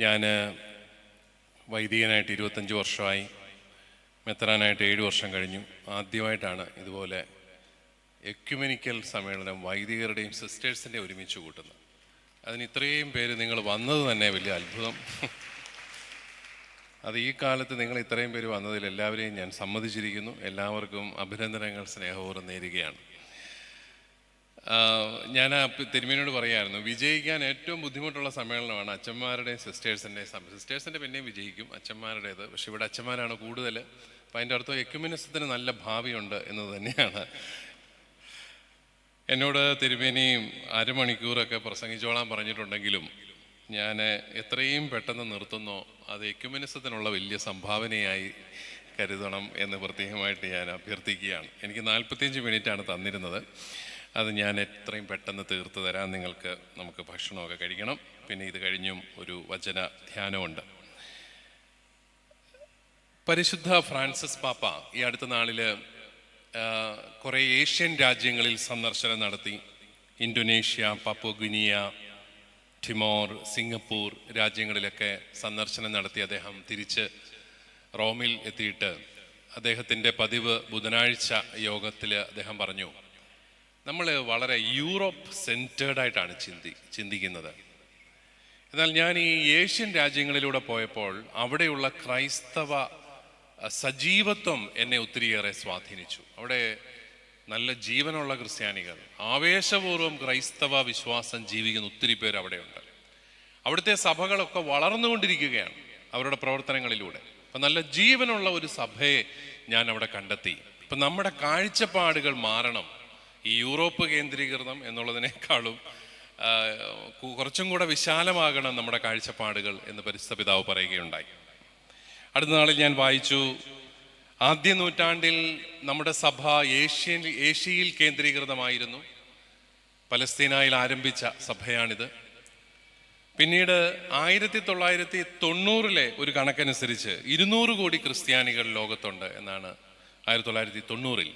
ഞാൻ വൈദികനായിട്ട് ഇരുപത്തഞ്ച് വർഷമായി മെത്രാനായിട്ട് ഏഴ് വർഷം കഴിഞ്ഞു. ആദ്യമായിട്ടാണ് ഇതുപോലെ എക്യുമെനിക്കൽ സമ്മേളനം വൈദികരുടെയും സിസ്റ്റേഴ്സിന്റെയും ഒരുമിച്ച് കൂട്ടുന്നത്. അതിന് ഇത്രയും പേര് നിങ്ങൾ വന്നത് തന്നെ വലിയ അത്ഭുതം. അത് ഈ കാലത്ത് നിങ്ങൾ ഇത്രയും പേര് വന്നതിൽ എല്ലാവരെയും ഞാൻ സമ്മതിച്ചിരിക്കുന്നു. എല്ലാവർക്കും അഭിനന്ദനങ്ങൾ സ്നേഹപൂർവം നേരുകയാണ്. ഞാൻ ആ തിരുമേനോട് പറയായിരുന്നു വിജയിക്കാൻ ഏറ്റവും ബുദ്ധിമുട്ടുള്ള സമ്മേളനമാണ് അച്ഛന്മാരുടെയും സിസ്റ്റേഴ്സിന്റെയും സിസ്റ്റേഴ്സിന്റെ പിന്നെയും വിജയിക്കും അച്ഛന്മാരുടേത്. പക്ഷെ ഇവിടെ അച്ഛന്മാരാണ് കൂടുതൽ അപ്പം അതിന്റെ അർത്ഥം എക്യുമിനിസത്തിന് നല്ല ഭാവിയുണ്ട് എന്ന് തന്നെയാണ്. എന്നോട് തിരുമേനിയും അരമണിക്കൂറൊക്കെ പ്രസംഗിച്ചോളാൻ പറഞ്ഞിട്ടുണ്ടെങ്കിലും ഞാൻ എത്രയും പെട്ടെന്ന് നിർത്തുന്നോ അത് എക്യുമിനിസത്തിനുള്ള വലിയ സംഭാവനയായി കരുതണം എന്ന് പ്രത്യേകമായിട്ട് ഞാൻ അഭ്യർത്ഥിക്കുകയാണ്. എനിക്ക് നാൽപ്പത്തിയഞ്ച് മിനിറ്റാണ് തന്നിരുന്നത്. അത് ഞാൻ എത്രയും പെട്ടെന്ന് തീർത്ത് തരാം. നിങ്ങൾക്ക് നമുക്ക് ഭക്ഷണമൊക്കെ കഴിക്കണം. പിന്നെ ഇത് കഴിഞ്ഞും ഒരു വചന ധ്യാനമുണ്ട്. പരിശുദ്ധ ഫ്രാൻസിസ് പാപ്പ ഈ അടുത്ത നാളിൽ കുറേ ഏഷ്യൻ രാജ്യങ്ങളിൽ സന്ദർശനം നടത്തി. ഇന്തോനേഷ്യ പപ്പുഗിനിയ ടിമോർ സിംഗപ്പൂർ രാജ്യങ്ങളിലൊക്കെ സന്ദർശനം നടത്തി അദ്ദേഹം തിരിച്ച് റോമിൽ എത്തിയിട്ട് അദ്ദേഹത്തിന്റെ പതിവ് ബുധനാഴ്ച യോഗത്തിൽ അദ്ദേഹം പറഞ്ഞു നമ്മൾ വളരെ യൂറോപ്പ് സെന്റേർഡ് ആയിട്ടാണ് ചിന്തി ചിന്തിക്കുന്നത്. എന്നാൽ ഞാൻ ഈ ഏഷ്യൻ രാജ്യങ്ങളിലൂടെ പോയപ്പോൾ അവിടെയുള്ള ക്രൈസ്തവ സജീവത്വം എന്നെ ഒത്തിരിയേറെ സ്വാധീനിച്ചു. അവിടെ നല്ല ജീവനുള്ള ക്രിസ്ത്യാനികൾ ആവേശപൂർവം ക്രൈസ്തവ വിശ്വാസം ജീവിക്കുന്ന ഒത്തിരി പേർ അവിടെയുണ്ട്. അവിടുത്തെ സഭകളൊക്കെ വളർന്നുകൊണ്ടിരിക്കുകയാണ് അവരുടെ പ്രവർത്തനങ്ങളിലൂടെ. അപ്പം നല്ല ജീവനുള്ള ഒരു സഭയെ ഞാൻ അവിടെ കണ്ടെത്തി. ഇപ്പം നമ്മുടെ കാഴ്ചപ്പാടുകൾ മാറണം. ഈ യൂറോപ്പ് കേന്ദ്രീകൃതം എന്നുള്ളതിനേക്കാളും കുറച്ചും കൂടെ വിശാലമാകണം നമ്മുടെ കാഴ്ചപ്പാടുകൾ എന്ന് പരിസ്ഥിതി പിതാവ് പറയുകയുണ്ടായി. അടുത്ത നാളിൽ ഞാൻ വായിച്ചു ആദ്യ നൂറ്റാണ്ടിൽ നമ്മുടെ സഭ ഏഷ്യൻ ഏഷ്യയിൽ കേന്ദ്രീകൃതമായിരുന്നു. പലസ്തീനായിൽ ആരംഭിച്ച സഭയാണിത്. പിന്നീട് ആയിരത്തി തൊള്ളായിരത്തി തൊണ്ണൂറിലെ ഒരു കണക്കനുസരിച്ച് ഇരുന്നൂറ് കോടി ക്രിസ്ത്യാനികൾ ലോകത്തുണ്ട് എന്നാണ് ആയിരത്തി തൊള്ളായിരത്തി തൊണ്ണൂറിൽ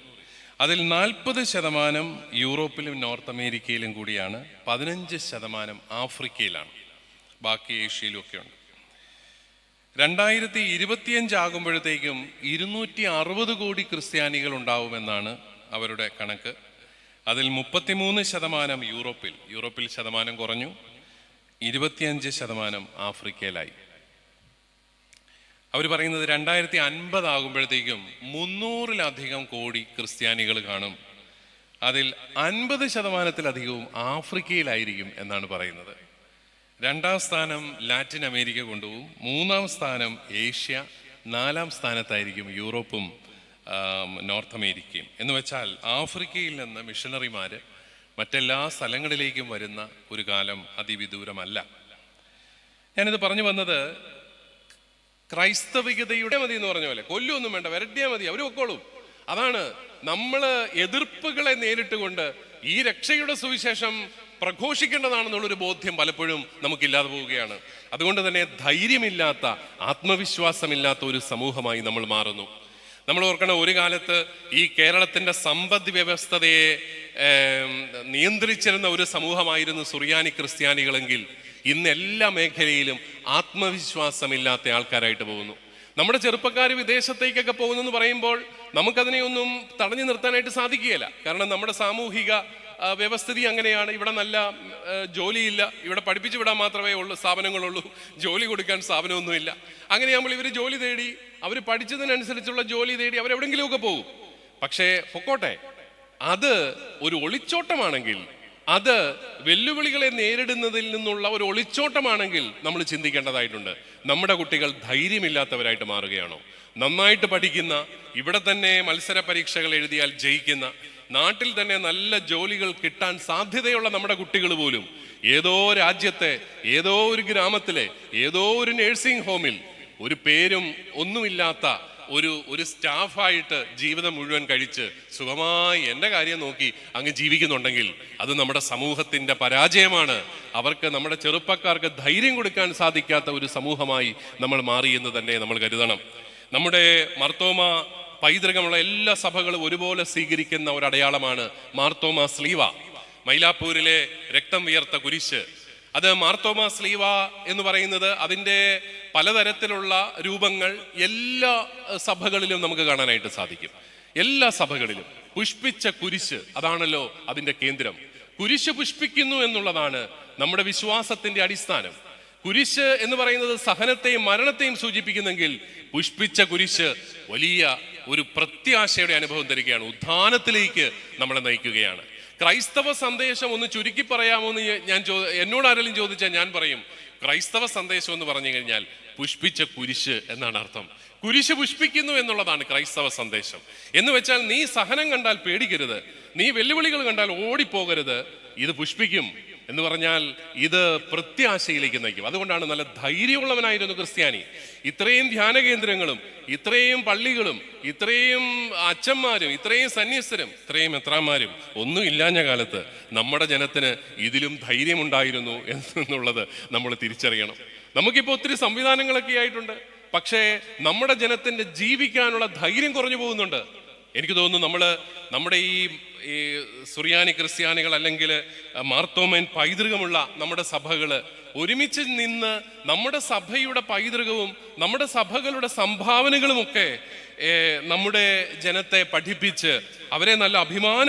അതിൽ നാൽപ്പത് ശതമാനം യൂറോപ്പിലും നോർത്ത് അമേരിക്കയിലും കൂടിയാണ് പതിനഞ്ച് ശതമാനം ആഫ്രിക്കയിലാണ് ബാക്കി ഏഷ്യയിലും ഒക്കെ ഉണ്ട്. രണ്ടായിരത്തി ഇരുപത്തിയഞ്ച് ആകുമ്പോഴത്തേക്കും ഇരുന്നൂറ്റി അറുപത് കോടി ക്രിസ്ത്യാനികൾ ഉണ്ടാവുമെന്നാണ് അവരുടെ കണക്ക്. അതിൽ മുപ്പത്തിമൂന്ന് ശതമാനം യൂറോപ്പിൽ യൂറോപ്പിൽ ശതമാനം കുറഞ്ഞു ഇരുപത്തിയഞ്ച് ശതമാനം ആഫ്രിക്കയിലായി. അവർ പറയുന്നത് രണ്ടായിരത്തി അൻപത് ആകുമ്പോഴത്തേക്കും മുന്നൂറിലധികം കോടി ക്രിസ്ത്യാനികൾ കാണും. അതിൽ അൻപത് ശതമാനത്തിലധികവും ആഫ്രിക്കയിലായിരിക്കും എന്നാണ് പറയുന്നത്. രണ്ടാം സ്ഥാനം ലാറ്റിൻ അമേരിക്ക കൊണ്ടുപോകും. മൂന്നാം സ്ഥാനം ഏഷ്യ. നാലാം സ്ഥാനത്തായിരിക്കും യൂറോപ്പും നോർത്ത് അമേരിക്കയും. എന്ന് വെച്ചാൽ ആഫ്രിക്കയിൽ നിന്ന് മിഷണറിമാർ മറ്റെല്ലാ സ്ഥലങ്ങളിലേക്കും വരുന്ന ഒരു കാലം അതിവിദൂരമല്ല. ഞാനിത് പറഞ്ഞു വന്നത് ക്രൈസ്തവികതയുടെ മതി എന്ന് പറഞ്ഞ പോലെ. കൊല്ലൊന്നും വേണ്ട വരട്ടിയാ മതി അവർ ഒക്കോളും അതാണ് നമ്മൾ എതിർപ്പുകളെ നേരിട്ടുകൊണ്ട് ഈ രക്ഷയുടെ സുവിശേഷം പ്രഘോഷിക്കേണ്ടതാണെന്നുള്ളൊരു ബോധ്യം പലപ്പോഴും നമുക്കില്ലാതെ പോവുകയാണ്. അതുകൊണ്ട് തന്നെ ധൈര്യമില്ലാത്ത ആത്മവിശ്വാസമില്ലാത്ത ഒരു സമൂഹമായി നമ്മൾ മാറുന്നു. നമ്മൾ ഓർക്കണം ഒരു കാലത്ത് ഈ കേരളത്തിന്റെ സമ്പദ് വ്യവസ്ഥതയെ നിയന്ത്രിച്ചിരുന്ന ഒരു സമൂഹമായിരുന്നു സുറിയാനി ക്രിസ്ത്യാനികളെങ്കിൽ ഇന്ന് എല്ലാ മേഖലയിലും ആത്മവിശ്വാസമില്ലാത്ത ആൾക്കാരായിട്ട് പോകുന്നു. നമ്മുടെ ചെറുപ്പക്കാർ വിദേശത്തേക്കൊക്കെ പോകുന്നെന്ന് പറയുമ്പോൾ നമുക്കതിനെയൊന്നും തടഞ്ഞു നിർത്താനായിട്ട് സാധിക്കുകയില്ല. കാരണം നമ്മുടെ സാമൂഹിക വ്യവസ്ഥിതി അങ്ങനെയാണ്. ഇവിടെ നല്ല ജോലിയില്ല. ഇവിടെ പഠിപ്പിച്ചു വിടാൻ മാത്രമേ ഉള്ളൂ സ്ഥാപനങ്ങളുള്ളൂ. ജോലി കൊടുക്കാൻ സ്ഥാപനമൊന്നുമില്ല. അങ്ങനെയാകുമ്പോൾ ഇവർ ജോലി തേടി അവർ പഠിച്ചതിനനുസരിച്ചുള്ള ജോലി തേടി അവരെവിടെങ്കിലുമൊക്കെ പോകും. പക്ഷേ പൊക്കോട്ടെ. അത് ഒരു ഒളിച്ചോട്ടമാണെങ്കിൽ അത് വെല്ലുവിളികളെ നേരിടുന്നതിൽ നിന്നുള്ള ഒരു ഒളിച്ചോട്ടമാണെങ്കിൽ നമ്മൾ ചിന്തിക്കേണ്ടതായിട്ടുണ്ട്. നമ്മുടെ കുട്ടികൾ ധൈര്യമില്ലാത്തവരായിട്ട് മാറുകയാണോ? നന്നായിട്ട് പഠിക്കുന്ന ഇവിടെ തന്നെ മത്സര പരീക്ഷകൾ എഴുതിയാൽ ജയിക്കുന്ന നാട്ടിൽ തന്നെ നല്ല ജോലികൾ കിട്ടാൻ സാധ്യതയുള്ള നമ്മുടെ കുട്ടികൾ പോലും ഏതോ രാജ്യത്തെ ഏതോ ഒരു ഗ്രാമത്തിലെ ഏതോ ഒരു നഴ്സിംഗ് ഹോമിൽ ഒരു പേരും ഒന്നുമില്ലാത്ത ഒരു ഒരു സ്റ്റാഫായിട്ട് ജീവിതം മുഴുവൻ കഴിച്ച് സുഖമായി എന്റെ കാര്യം നോക്കി അങ്ങ് ജീവിക്കുന്നുണ്ടെങ്കിൽ അത് നമ്മുടെ സമൂഹത്തിന്റെ പരാജയമാണ്. അവർക്ക് നമ്മുടെ ചെറുപ്പക്കാർക്ക് ധൈര്യം കൊടുക്കാൻ സാധിക്കാത്ത ഒരു സമൂഹമായി നമ്മൾ മാറിയെന്ന് തന്നെ നമ്മൾ കരുതണം. നമ്മുടെ മർത്തോമ പൈതൃകമുള്ള എല്ലാ സഭകളും ഒരുപോലെ സ്വീകരിക്കുന്ന ഒരു അടയാളമാണ് മാർത്തോമ സ്ലീവ. മൈലാപ്പൂരിലെ രക്തം വിയർത്ത കുരിശ്. അത് മാർത്തോമ സ്ലീവ എന്ന് പറയുന്നത് അതിന്റെ പലതരത്തിലുള്ള രൂപങ്ങൾ എല്ലാ സഭകളിലും നമുക്ക് കാണാനായിട്ട് സാധിക്കും. എല്ലാ സഭകളിലും പുഷ്പിച്ച കുരിശ് അതാണല്ലോ അതിന്റെ കേന്ദ്രം. കുരിശ് പുഷ്പിക്കുന്നു എന്നുള്ളതാണ് നമ്മുടെ വിശ്വാസത്തിന്റെ അടിസ്ഥാനം. കുരിശ് എന്ന് പറയുന്നത് സഹനത്തെയും മരണത്തെയും സൂചിപ്പിക്കുന്നെങ്കിൽ പുഷ്പിച്ച കുരിശ് വലിയ ഒരു പ്രത്യാശയുടെ അനുഭവം തരികയാണ്. ഉത്ഥാനത്തിലേക്ക് നമ്മളെ നയിക്കുകയാണ്. ക്രൈസ്തവ സന്ദേശം ഒന്ന് ചുരുക്കി പറയാമോ എന്ന് ഞാൻ ചോ എന്നോട് ആരെങ്കിലും ചോദിച്ചാൽ ഞാൻ പറയും. ക്രൈസ്തവ സന്ദേശം എന്ന് പറഞ്ഞു കഴിഞ്ഞാൽ പുഷ്പിച്ച കുരിശ് എന്നാണ് അർത്ഥം. കുരിശ് പുഷ്പിക്കുന്നു എന്നുള്ളതാണ് ക്രൈസ്തവ സന്ദേശം. എന്ന് വെച്ചാൽ നീ സഹനം കണ്ടാൽ പേടിക്കരുത്. നീ വെല്ലുവിളികൾ കണ്ടാൽ ഓടിപ്പോകരുത്. ഇത് പുഷ്പിക്കും. എന്ന് പറഞ്ഞാൽ ഇത് പ്രത്യാശയിലേക്ക് നയിക്കും. അതുകൊണ്ടാണ് നല്ല ധൈര്യമുള്ളവനായിരുന്നു ക്രിസ്ത്യാനി. ഇത്രയും ധ്യാന കേന്ദ്രങ്ങളും ഇത്രയും പള്ളികളും ഇത്രയും അച്ഛന്മാരും ഇത്രയും സന്യസ്തരും ഇത്രയും എത്രമാരും ഒന്നും ഇല്ലാഞ്ഞ കാലത്ത് നമ്മുടെ ജനത്തിന് ഇതിലും ധൈര്യമുണ്ടായിരുന്നു എന്നുള്ളത് നമ്മൾ തിരിച്ചറിയണം. നമുക്കിപ്പോൾ ഒത്തിരി സംവിധാനങ്ങളൊക്കെ ആയിട്ടുണ്ട്. പക്ഷേ നമ്മുടെ ജനത്തിന്റെ ജീവിക്കാനുള്ള ധൈര്യം കുറഞ്ഞു പോകുന്നുണ്ട്. എനിക്ക് തോന്നുന്നു നമ്മൾ നമ്മുടെ ഈ ഈ സുറിയാനി ക്രിസ്ത്യാനികൾ അല്ലെങ്കിൽ മാർത്തോമൻ പൈതൃകമുള്ള നമ്മുടെ സഭകൾ ഒരുമിച്ച് നിന്ന് നമ്മുടെ സഭയുടെ പൈതൃകവും നമ്മുടെ സഭകളുടെ സംഭാവനകളുമൊക്കെ നമ്മുടെ ജനത്തെ പഠിപ്പിച്ച് അവരെ നല്ല അഭിമാന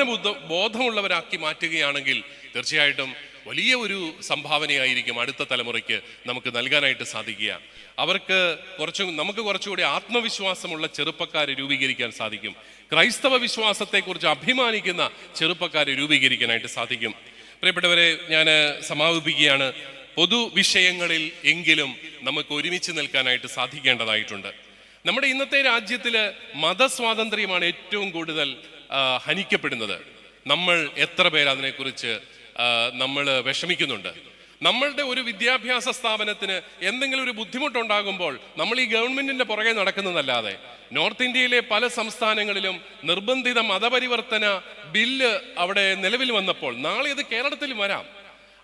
ബോധമുള്ളവരാക്കി മാറ്റുകയാണെങ്കിൽ തീർച്ചയായിട്ടും വലിയ ഒരു സംഭാവനയായിരിക്കും അടുത്ത തലമുറയ്ക്ക് നമുക്ക് നൽകാനായിട്ട് സാധിക്കുക. അവർക്ക് കുറച്ചും നമുക്ക് കുറച്ചുകൂടി ആത്മവിശ്വാസമുള്ള ചെറുപ്പക്കാരെ രൂപീകരിക്കാൻ സാധിക്കും. ക്രൈസ്തവ വിശ്വാസത്തെക്കുറിച്ച് അഭിമാനിക്കുന്ന ചെറുപ്പക്കാരെ രൂപീകരിക്കാനായിട്ട് സാധിക്കും. പ്രിയപ്പെട്ടവരെ ഞാൻ സമാപിപ്പിക്കുകയാണ്. പൊതു വിഷയങ്ങളിൽ എങ്കിലും നമുക്ക് ഒരുമിച്ച് നിൽക്കാനായിട്ട് സാധിക്കേണ്ടതായിട്ടുണ്ട്. നമ്മുടെ ഇന്നത്തെ രാജ്യത്തിൽ മതസ്വാതന്ത്ര്യമാണ് ഏറ്റവും കൂടുതൽ ഹനിക്കപ്പെടുന്നത്. നമ്മൾ എത്ര പേർ അതിനെക്കുറിച്ച് നമ്മൾ വിഷമിക്കുന്നുണ്ട്. നമ്മളുടെ ഒരു വിദ്യാഭ്യാസ സ്ഥാപനത്തിന് എന്തെങ്കിലും ഒരു ബുദ്ധിമുട്ടുണ്ടാകുമ്പോൾ നമ്മൾ ഈ ഗവൺമെന്റിന്റെ പുറകെ നടക്കുന്നതല്ലാതെ നോർത്ത് ഇന്ത്യയിലെ പല സംസ്ഥാനങ്ങളിലും നിർബന്ധിത മതപരിവർത്തന ബില്ല് അവിടെ നിലവിൽ വന്നപ്പോൾ നാളെ ഇത് കേരളത്തിൽ വരാം.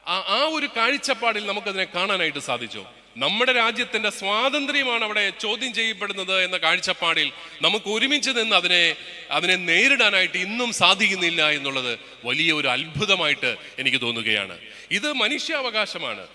ആ- ഒരു കാഴ്ചപ്പാടിൽ നമുക്കതിനെ കാണാനായിട്ട് സാധിച്ചു. നമ്മുടെ രാജ്യത്തിന്റെ സ്വാതന്ത്ര്യമാണ് അവിടെ ചോദ്യം ചെയ്യപ്പെടുന്നത് എന്ന കാഴ്ചപ്പാടിൽ നമുക്ക് ഒരുമിച്ച് നിന്ന് അതിനെ അതിനെ നേരിടാനായിട്ട് ഇന്നും സാധിക്കുന്നില്ല എന്നുള്ളത് വലിയ ഒരു അത്ഭുതമായിട്ട് എനിക്ക് തോന്നുകയാണ്. ഇത് മനുഷ്യാവകാശമാണ്.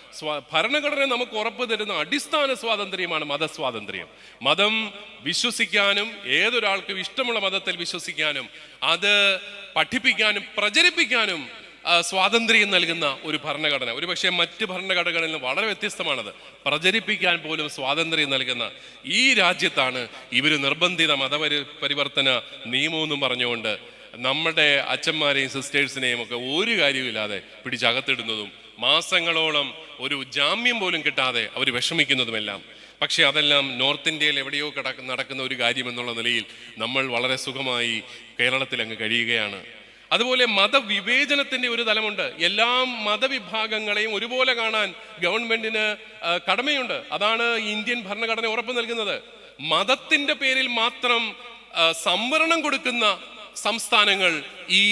ഭരണഘടന നമുക്ക് ഉറപ്പ് തരുന്ന അടിസ്ഥാന സ്വാതന്ത്ര്യമാണ് മതസ്വാതന്ത്ര്യം. മതം വിശ്വസിക്കാനും ഏതൊരാൾക്കും ഇഷ്ടമുള്ള മതത്തിൽ വിശ്വസിക്കാനും അത് പഠിപ്പിക്കാനും പ്രചരിപ്പിക്കാനും സ്വാതന്ത്ര്യം നൽകുന്ന ഒരു ഭരണഘടന. ഒരു പക്ഷേ മറ്റ് ഭരണഘടനകളിൽ നിന്ന് വളരെ വ്യത്യസ്തമാണത്. പ്രചരിപ്പിക്കാൻ പോലും സ്വാതന്ത്ര്യം നൽകുന്ന ഈ രാജ്യത്താണ് ഇവർ നിർബന്ധിത മതപരി പരിവർത്തന നിയമമെന്നും പറഞ്ഞുകൊണ്ട് നമ്മുടെ അച്ഛന്മാരെയും സിസ്റ്റേഴ്സിനെയും ഒക്കെ ഒരു കാര്യവുമില്ലാതെ പിടിച്ചകത്തിടുന്നതും മാസങ്ങളോളം ഒരു ജാമ്യം പോലും കിട്ടാതെ അവർ വിഷമിക്കുന്നതുമെല്ലാം. പക്ഷേ അതെല്ലാം നോർത്ത് ഇന്ത്യയിൽ എവിടെയോ കിടക്കുന്ന നടക്കുന്ന ഒരു കാര്യമെന്നുള്ള നിലയിൽ നമ്മൾ വളരെ സുഖമായി കേരളത്തിൽ അങ്ങ് കഴിയുകയാണ്. അതുപോലെ മതവിവേചനത്തിന്റെ ഒരു തലമുണ്ട്. എല്ലാ മതവിഭാഗങ്ങളെയും ഒരുപോലെ കാണാൻ ഗവൺമെന്റിന് കടമയുണ്ട്. അതാണ് ഇന്ത്യൻ ഭരണഘടന ഉറപ്പു നൽകുന്നത്. മതത്തിന്റെ പേരിൽ മാത്രം സംവരണം കൊടുക്കുന്ന സംസ്ഥാനങ്ങൾ ഈ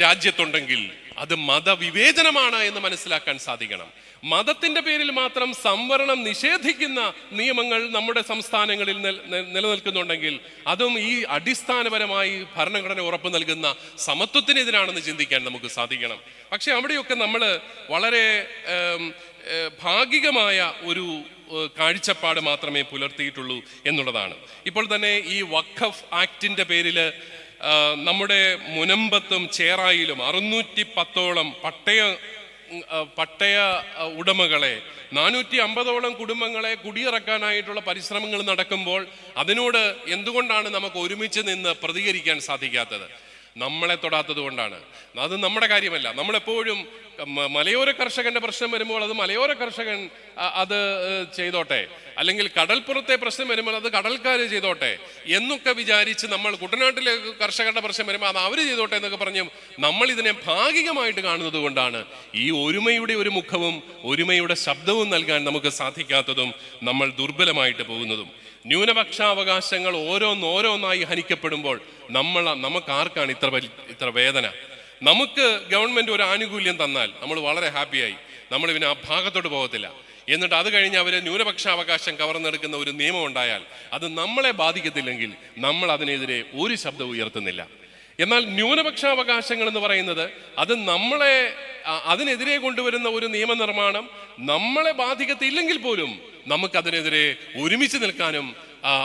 രാജ്യത്തുണ്ടെങ്കിൽ അത് മതവിവേചനമാണ് എന്ന് മനസ്സിലാക്കാൻ സാധിക്കണം. മതത്തിന്റെ പേരിൽ മാത്രം സംവരണം നിഷേധിക്കുന്ന നിയമങ്ങൾ നമ്മുടെ സംസ്ഥാനങ്ങളിൽ നിൽ- നിൽ- നിലനിൽക്കുന്നുണ്ടെങ്കിൽ അതും ഈ അടിസ്ഥാനപരമായി ഭരണഘടന ഉറപ്പ് നൽകുന്ന സമത്വത്തിനെതിരാണെന്ന് ചിന്തിക്കാൻ നമുക്ക് സാധിക്കണം. പക്ഷെ അവിടെയൊക്കെ നമ്മൾ വളരെ ഭാഗികമായ ഒരു കാഴ്ചപ്പാട് മാത്രമേ പുലർത്തിയിട്ടുള്ളൂ എന്നുള്ളതാണ്. ഇപ്പോൾ തന്നെ ഈ വഖഫ് ആക്ടിന്റെ പേരിൽ നമ്മുടെ മുനമ്പത്തും ചേറായിലും അറുന്നൂറ്റി പത്തോളം പട്ടയ പട്ടയ ഉടമകളെ നാനൂറ്റി അമ്പതോളം കുടുംബങ്ങളെ കുടിയിറക്കാനായിട്ടുള്ള പരിശ്രമങ്ങൾ നടക്കുമ്പോൾ അതിനോട് എന്തുകൊണ്ടാണ് നമുക്ക് ഒരുമിച്ച് നിന്ന് പ്രതികരിക്കാൻ സാധിക്കാത്തത്? നമ്മളെ തൊടാത്തത് കൊണ്ടാണ്. അത് നമ്മുടെ കാര്യമല്ല. നമ്മളെപ്പോഴും മലയോര കർഷകന്റെ പ്രശ്നം വരുമ്പോൾ അത് മലയോര കർഷകൻ അത് ചെയ്തോട്ടെ. അല്ലെങ്കിൽ കടൽപ്പുറത്തെ പ്രശ്നം വരുമ്പോൾ അത് കടൽക്കാർ ചെയ്തോട്ടെ. എന്നൊക്കെ വിചാരിച്ച് നമ്മൾ കുട്ടനാട്ടിലെ കർഷകരുടെ പ്രശ്നം വരുമ്പോൾ അത് അവർ ചെയ്തോട്ടെ എന്നൊക്കെ പറഞ്ഞു നമ്മൾ ഇതിനെ ഭാഗികമായിട്ട് കാണുന്നത് കൊണ്ടാണ് ഈ ഒരുമയുടെ ഒരു മുഖവും ഒരുമയുടെ ശബ്ദവും നൽകാൻ നമുക്ക് സാധിക്കാത്തതും നമ്മൾ ദുർബലമായിട്ട് പോകുന്നതും. ന്യൂനപക്ഷാവകാശങ്ങൾ ഓരോന്നോരോന്നായി ഹനിക്കപ്പെടുമ്പോൾ നമ്മൾ നമുക്ക് ആർക്കാണ് ഇത്ര ഇത്ര വേദന. നമുക്ക് ഗവൺമെന്റ് ഒരു ആനുകൂല്യം തന്നാൽ നമ്മൾ വളരെ ഹാപ്പിയായി. നമ്മൾ പിന്നെ ആ ഭാഗത്തോട്ട് പോകത്തില്ല. എന്നിട്ട് അത് കഴിഞ്ഞ് അവർ ന്യൂനപക്ഷാവകാശം കവർന്നെടുക്കുന്ന ഒരു നിയമം ഉണ്ടായാൽ അത് നമ്മളെ ബാധിക്കത്തില്ലെങ്കിൽ നമ്മൾ അതിനെതിരെ ഒരു ശബ്ദം ഉയർത്തുന്നില്ല. എന്നാൽ ന്യൂനപക്ഷാവകാശങ്ങൾ എന്ന് പറയുന്നത് അത് നമ്മളെ അതിനെതിരെ കൊണ്ടുവരുന്ന ഒരു നിയമനിർമ്മാണം നമ്മളെ ബാധിക്കത്തില്ലെങ്കിൽ പോലും നമുക്കതിനെതിരെ ഒരുമിച്ച് നിൽക്കാനും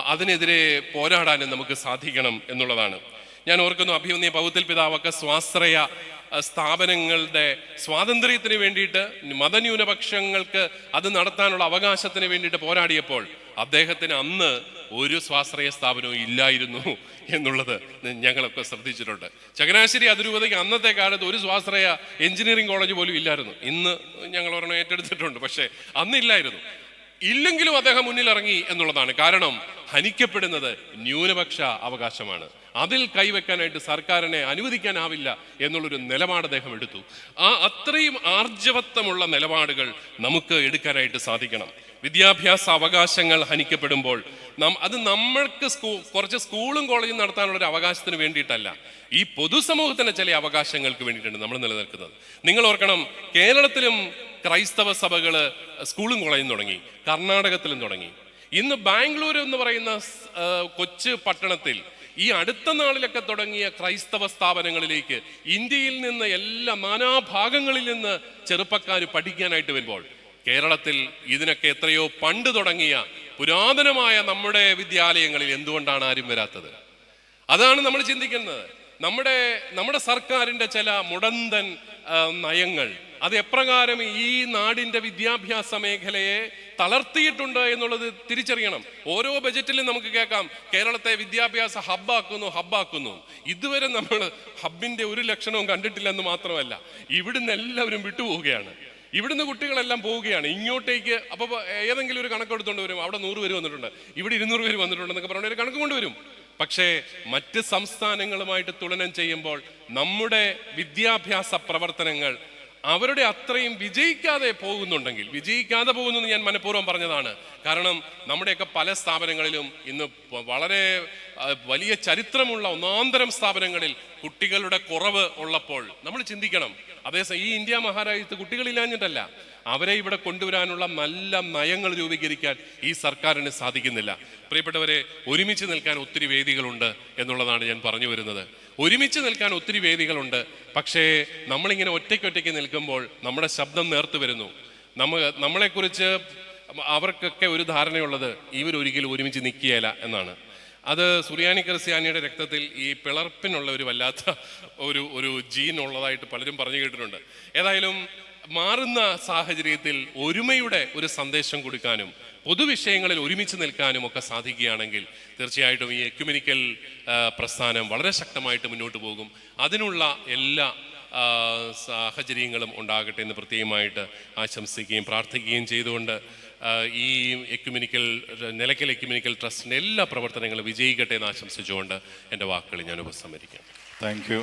അതിനെതിരെ പോരാടാനും നമുക്ക് സാധിക്കണം എന്നുള്ളതാണ്. ഞാൻ ഓർക്കുന്നു അഭിമന്യ പൗത്തിൽ പിതാവൊക്കെ സ്വാശ്രയ സ്ഥാപനങ്ങളുടെ സ്വാതന്ത്ര്യത്തിന് വേണ്ടിയിട്ട് മതന്യൂനപക്ഷങ്ങൾക്ക് അത് നടത്താനുള്ള അവകാശത്തിന് വേണ്ടിയിട്ട് പോരാടിയപ്പോൾ അദ്ദേഹത്തിന് അന്ന് ഒരു സ്വാശ്രയ സ്ഥാപനവും ഇല്ലായിരുന്നു എന്നുള്ളത് ഞങ്ങളൊക്കെ ശ്രദ്ധിച്ചിട്ടുണ്ട്. ചങ്ങനാശ്ശേരി അതിരൂപതയ്ക്ക് അന്നത്തെ കാലത്ത് ഒരു സ്വാശ്രയ എഞ്ചിനീയറിംഗ് കോളേജ് പോലും ഇല്ലായിരുന്നു. ഇന്ന് ഞങ്ങൾ ഒരെണ്ണം ഏറ്റെടുത്തിട്ടുണ്ട് പക്ഷേ അന്നില്ലായിരുന്നു. ഇല്ലെങ്കിലും അദ്ദേഹം മുന്നിലിറങ്ങി എന്നുള്ളതാണ്. കാരണം ഹനിക്കപ്പെടുന്നത് ന്യൂനപക്ഷ അവകാശമാണ്. അതിൽ കൈവെക്കാനായിട്ട് സർക്കാരിനെ അനുവദിക്കാനാവില്ല എന്നുള്ളൊരു നിലപാട് അദ്ദേഹം എടുത്തു. ആ അത്രയും ആർജവത്വമുള്ള നിലപാടുകൾ നമുക്ക് എടുക്കാനായിട്ട് സാധിക്കണം. വിദ്യാഭ്യാസ അവകാശങ്ങൾ ഹനിക്കപ്പെടുമ്പോൾ നാം അത് നമ്മൾക്ക് സ്കൂ കുറച്ച് സ്കൂളും കോളേജും നടത്താനുള്ള ഒരു അവകാശത്തിന് വേണ്ടിയിട്ടല്ല. ഈ പൊതുസമൂഹത്തിന് ചില അവകാശങ്ങൾക്ക് വേണ്ടിയിട്ടാണ് നമ്മൾ നിലനിൽക്കുന്നത്. നിങ്ങൾ ഓർക്കണം കേരളത്തിലും ക്രൈസ്തവ സഭകൾ സ്കൂളും കോളേജും തുടങ്ങി കർണാടകത്തിലും തുടങ്ങി. ഇന്ന് ബാംഗ്ലൂർ എന്ന് പറയുന്ന കൊച്ചു പട്ടണത്തിൽ ഈ അടുത്ത നാളിലൊക്കെ തുടങ്ങിയ ക്രൈസ്തവ സ്ഥാപനങ്ങളിലേക്ക് ഇന്ത്യയിൽ നിന്ന് എല്ലാ മാനാഭാഗങ്ങളിൽ നിന്ന് ചെറുപ്പക്കാർ പഠിക്കാനായിട്ട് വരുമ്പോൾ കേരളത്തിൽ ഇതിനൊക്കെ എത്രയോ പണ്ട് തുടങ്ങിയ പുരാതനമായ നമ്മുടെ വിദ്യാലയങ്ങളിൽ എന്തുകൊണ്ടാണ് ആരും വരാത്തത്? അതാണ് നമ്മൾ ചിന്തിക്കുന്നത്. നമ്മുടെ നമ്മുടെ സർക്കാരിന്റെ ചില മുടന്തൻ നയങ്ങൾ അത് എപ്രകാരം ഈ നാടിന്റെ വിദ്യാഭ്യാസ മേഖലയെ തളർത്തിയിട്ടുണ്ട് എന്നുള്ളത് തിരിച്ചറിയണം. ഓരോ ബജറ്റിലും നമുക്ക് കേൾക്കാം. കേരളത്തെ വിദ്യാഭ്യാസ ഹബ്ബാക്കുന്നു ഹബ്ബാക്കുന്നു. ഇതുവരെ നമ്മൾ ഹബ്ബിന്റെ ഒരു ലക്ഷണവും കണ്ടിട്ടില്ലെന്ന് മാത്രമല്ല ഇവിടുന്ന് എല്ലാവരും വിട്ടുപോവുകയാണ്. ഇവിടുന്ന് കുട്ടികളെല്ലാം പോവുകയാണ്. ഇങ്ങോട്ടേക്ക് അപ്പോൾ ഏതെങ്കിലും ഒരു കണക്ക് എടുത്തുകൊണ്ട് വരും. അവിടെ നൂറ് പേര് വന്നിട്ടുണ്ട്. ഇവിടെ ഇരുന്നൂറ് പേര് വന്നിട്ടുണ്ട് എന്നൊക്കെ പറഞ്ഞ ഒരു കണക്ക് കൊണ്ടുവരും പക്ഷേ മറ്റ് സംസ്ഥാനങ്ങളുമായിട്ട് തുലനം ചെയ്യുമ്പോൾ നമ്മുടെ വിദ്യാഭ്യാസ പ്രവർത്തനങ്ങൾ അവരുടെ അത്രയും വിജയിക്കാതെ പോകുന്നുണ്ടെങ്കിൽ വിജയിക്കാതെ പോകുന്നു എന്ന് ഞാൻ മനഃപൂർവം പറഞ്ഞതാണ്. കാരണം നമ്മുടെയൊക്കെ പല സ്ഥാപനങ്ങളിലും ഇന്ന് വളരെ വലിയ ചരിത്രമുള്ള ഒന്നാന്തരം സ്ഥാപനങ്ങളിൽ കുട്ടികളുടെ കുറവ് ഉള്ളപ്പോൾ നമ്മൾ ചിന്തിക്കണം. അതേസമയം ഈ ഇന്ത്യ മഹാരാജ്യത്ത് കുട്ടികളില്ലാഞ്ഞിട്ടല്ല. അവരെ ഇവിടെ കൊണ്ടുവരാനുള്ള നല്ല നയങ്ങൾ രൂപീകരിക്കാൻ ഈ സർക്കാരിന് സാധിക്കുന്നില്ല. പ്രിയപ്പെട്ടവരെ ഒരുമിച്ച് നിൽക്കാൻ ഒത്തിരി വേദികളുണ്ട് എന്നുള്ളതാണ് ഞാൻ പറഞ്ഞു വരുന്നത്. ഒരുമിച്ച് നിൽക്കാൻ ഒത്തിരി വേദികളുണ്ട്. പക്ഷേ നമ്മളിങ്ങനെ ഒറ്റയ്ക്കൊറ്റയ്ക്ക് നിൽക്കുമ്പോൾ നമ്മുടെ ശബ്ദം നേർത്ത് വരുന്നു. നമ്മ നമ്മളെക്കുറിച്ച് അവർക്കൊക്കെ ഒരു ധാരണയുള്ളത് ഇവരൊരിക്കലും ഒരുമിച്ച് നിൽക്കുകയില്ല എന്നാണ്. അത് സുറിയാനി ക്രിസ്ത്യാനിയുടെ രക്തത്തിൽ ഈ പിളർപ്പിനുള്ള ഒരു വല്ലാത്ത ഒരു ഒരു ജീൻ ഉള്ളതായിട്ട് പലരും പറഞ്ഞു കേട്ടിട്ടുണ്ട്. ഏതായാലും മാറുന്ന സാഹചര്യത്തിൽ ഒരുമയുടെ ഒരു സന്ദേശം കൊടുക്കാനും പൊതുവിഷയങ്ങളിൽ ഒരുമിച്ച് നിൽക്കാനും ഒക്കെ സാധിക്കുകയാണെങ്കിൽ തീർച്ചയായിട്ടും ഈ എക്യുമിനിക്കൽ പ്രസ്ഥാനം വളരെ ശക്തമായിട്ട് മുന്നോട്ട് പോകും. അതിനുള്ള എല്ലാ സാഹചര്യങ്ങളും ഉണ്ടാകട്ടെ എന്ന് പ്രത്യേകമായിട്ട് ആശംസിക്കുകയും പ്രാർത്ഥിക്കുകയും ചെയ്തുകൊണ്ട് ഈ എക്യുമിനിക്കൽ നിലയ്ക്കൽ എക്യുമിനിക്കൽ ട്രസ്റ്റിന്റെ എല്ലാ പ്രവർത്തനങ്ങളും വിജയിക്കട്ടെ എന്ന് ആശംസിച്ചുകൊണ്ട് എന്റെ വാക്കുകൾ ഞാൻ ഉപസംഹരിക്കാം താങ്ക് യു